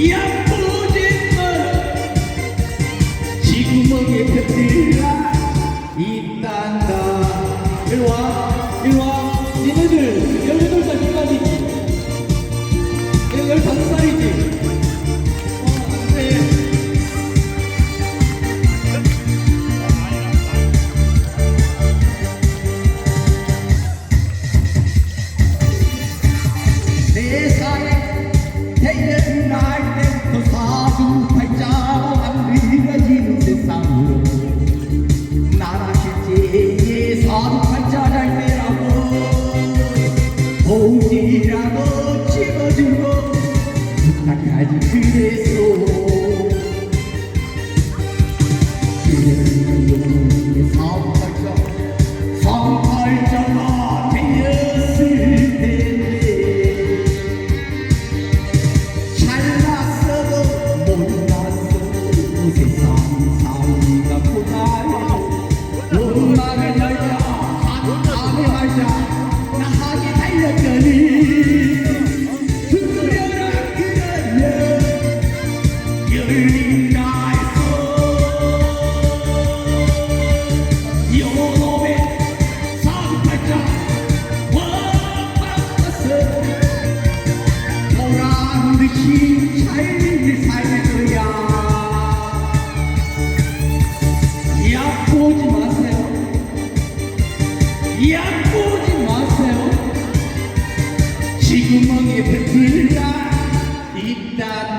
이 아프지만 지구멍에 곁들 난 그래서 그녀는 영혼의 상팔자 상팔자가 되었을 텐데 잘났어도 못났어도 그 세상 삶의 거야 약보지 마세요. 약보지 마세요. 지구멍에 베풀다 있다.